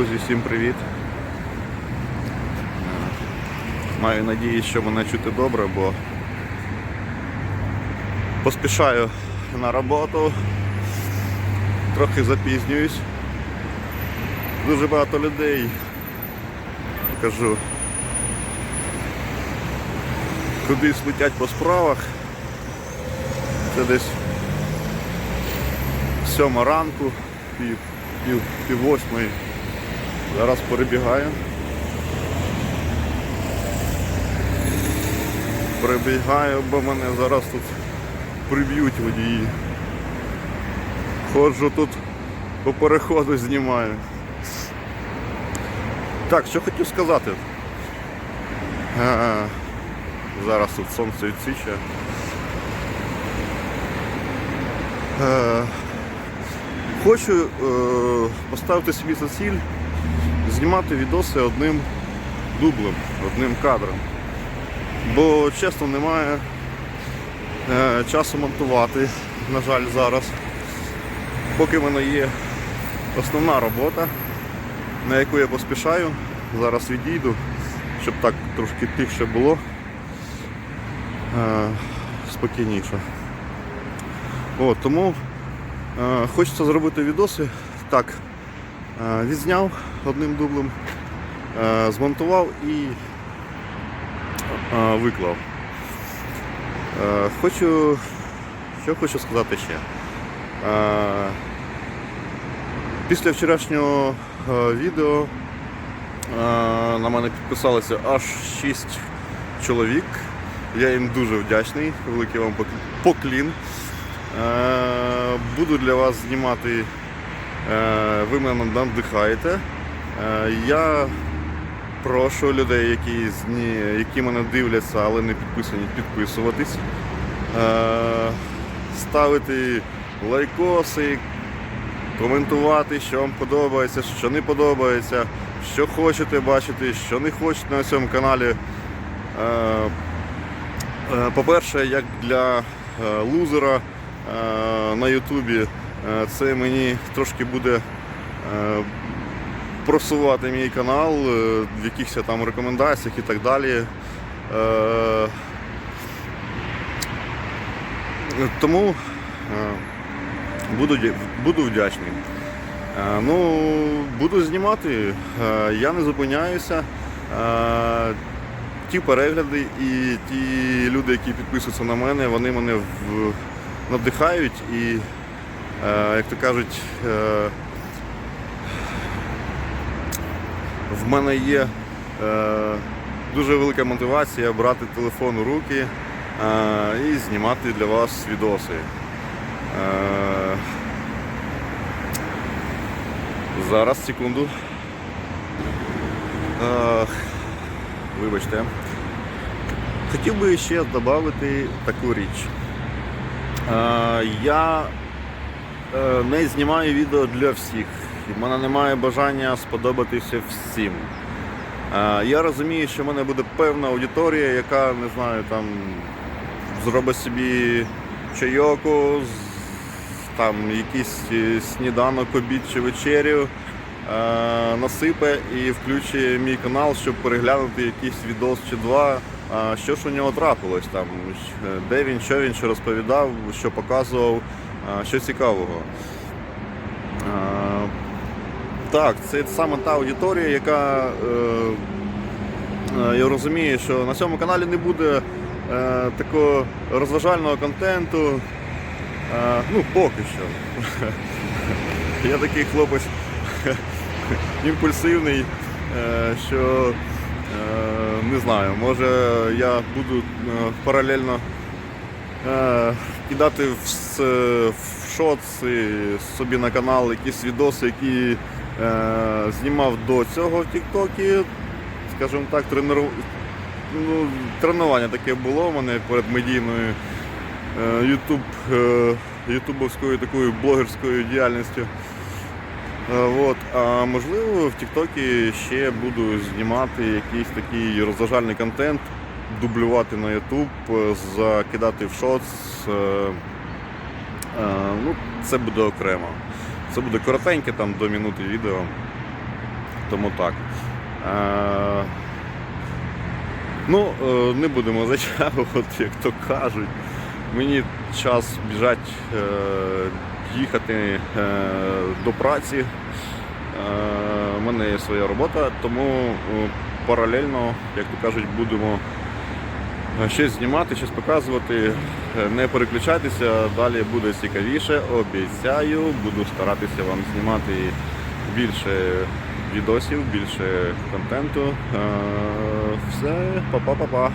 Друзі, всім привіт. Е, Маю надію, що мене чути добре, бо поспішаю на роботу, трохи запізнююсь. Дуже багато людей кажу. Кудись летять по справах. Це десь сьома ранку, пів, пів, пів восьмої. Зараз перебігаю. Перебігаю, бо мене зараз тут приб'ють водії. Ходжу тут по переходу знімаю. Так, що хотів сказати. Е, Зараз тут сонце відсіче. Е, Хочу е, поставити собі за ціль знімати відоси одним дублем, одним кадром. Бо чесно немає е, часу монтувати, на жаль, зараз. Поки в мене є основна робота, на яку я поспішаю, зараз відійду, щоб так трошки тихше було, е, спокійніше. От, тому Е, Хочеться зробити відоси. Так, відзняв одним дублем, е, змонтував і е, виклав. Е, Хочу, що хочу сказати ще. Е, Після вчорашнього е, відео е, на мене підписалося аж 6 чоловік. Я їм дуже вдячний, великий вам поклін. Е, Буду для вас знімати, е, ви мене надихаєте. Е, Я прошу людей, які, які мене дивляться, але не підписані, підписуватись, Е, ставити лайкоси, коментувати, що вам подобається, що не подобається, що хочете бачити, що не хочете на цьому каналі. Е, Е, По-перше, як для е, лузера е, на Ютубі, е, це мені трошки буде е, просувати мій канал е, в якихось там рекомендаціях і так далі. Е, Тому е, буду, буду вдячний. Е, Ну, буду знімати, Е, я не зупиняюся. Е, ті перегляди і ті люди, які підписуються на мене, вони мене надихають і, е, як то кажуть, е, в мене є е, дуже велика мотивація брати телефон у руки е, і знімати для вас відоси. Е, зараз, секунду. Е, Вибачте. Хотів би ще додати таку річ. Е, я е, не знімаю відео для всіх. У мене немає бажання сподобатися всім. Е, я розумію, що в мене буде певна аудиторія, яка, не знаю, там зробить собі чайоку, там якийсь е, сніданок, обід чи вечерю е, насипе і включить мій канал, щоб переглянути якийсь відос чи два. Що ж у нього трапилось там, де він, що він що розповідав, що показував, що цікавого. Так, це саме та аудиторія, яка е, е, я розумію, що на цьому каналі не буде е, такого розважального контенту. Ну, поки що. Я такий хлопець імпульсивний, що не знаю, може я буду паралельно кидати в, шоци собі на канал якісь відоси, які е, знімав до цього в Тіктокі. Скажімо так, тренеру... ну, тренування таке було в мене перед медійною е, ютуб, е, ютубовською такою блогерською діяльністю. Е, От, а можливо в Тіктокі ще буду знімати якийсь такий розважальний контент, дублювати на YouTube, е, закидати в шоц. е, е, Ну, це буде окремо. Це буде коротеньке, там до минути відео. тому так. Ну, не будемо затягувати, як то кажуть. Мені час біжать, їхати до праці. У мене є своя робота, тому паралельно, як то кажуть, будемо щось знімати, щось показувати. Е, Не переключайтеся, далі буде цікавіше. Обіцяю, буду старатися вам знімати більше відосів, більше контенту. Е, Все, па-па-па-па.